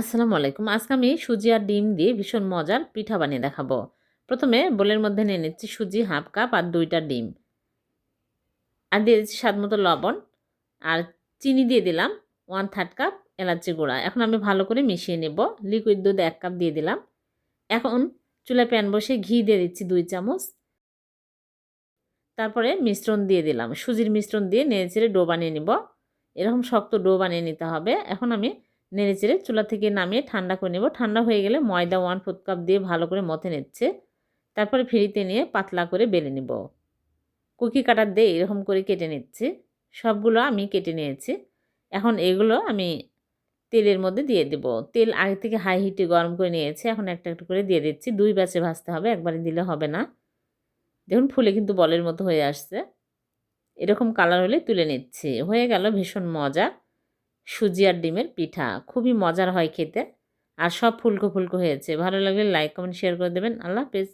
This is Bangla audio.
আসসালামু আলাইকুম। আজকে আমি সুজি আর ডিম দিয়ে ভীষণ মজার পিঠা বানিয়ে দেখাবো। প্রথমে বোলের মধ্যে নিয়ে নিচ্ছি সুজি হাফ কাপ আর দুইটা ডিম। আর দিয়ে দিচ্ছি স্বাদ মতো লবণ। আর চিনি দিয়ে দিলাম ওয়ান থার্ড কাপ এলাচি গুঁড়া। এখন আমি ভালো করে মিশিয়ে নেব। লিকুইড দুধ এক কাপ দিয়ে দিলাম। এখন চুলায় প্যান বসে ঘি দিয়ে দিচ্ছি দুই চামচ। তারপরে মিশ্রণ দিয়ে দিলাম। সুজির মিশ্রণ দিয়ে নেড়ে চেড়ে ডো বানিয়ে নিব। এরকম শক্ত ডো বানিয়ে নিতে হবে। এখন আমি নেড়ে চেড়ে চুলা থেকে নামিয়ে ঠান্ডা করে নেব। ঠান্ডা হয়ে গেলে ময়দা ওয়ান ফোর্থ কাপ দিয়ে ভালো করে মথে নিচ্ছে তারপরে ফিরিতে নিয়ে পাতলা করে বেলে নিব। কুকি কাটার দিয়ে এরকম করে কেটে নিচ্ছি। সবগুলো আমি কেটে নিয়েছি। এখন এগুলো আমি তেলের মধ্যে দিয়ে দেব। তেল আগে থেকে হাই হিটে গরম করে নিয়েছি। এখন একটা একটা করে দিয়ে দিচ্ছি। দুই ব্যাচে ভাজতে হবে, একবারে দিলে হবে না। দেখুন, ফুলে কিন্তু বলের মতো হয়ে আসছে। এরকম কালার হলে তুলে নিচ্ছি। হয়ে গেল ভীষণ মজা। সুজি আর ডিমের পিঠা। খুবই মজার হয় খেতে। আর সব ফুলকো ফুলকো হয়েছে। ভালো লাগলে লাইক কমেন্ট শেয়ার করে দেবেন। আল্লাহ হাফেজ।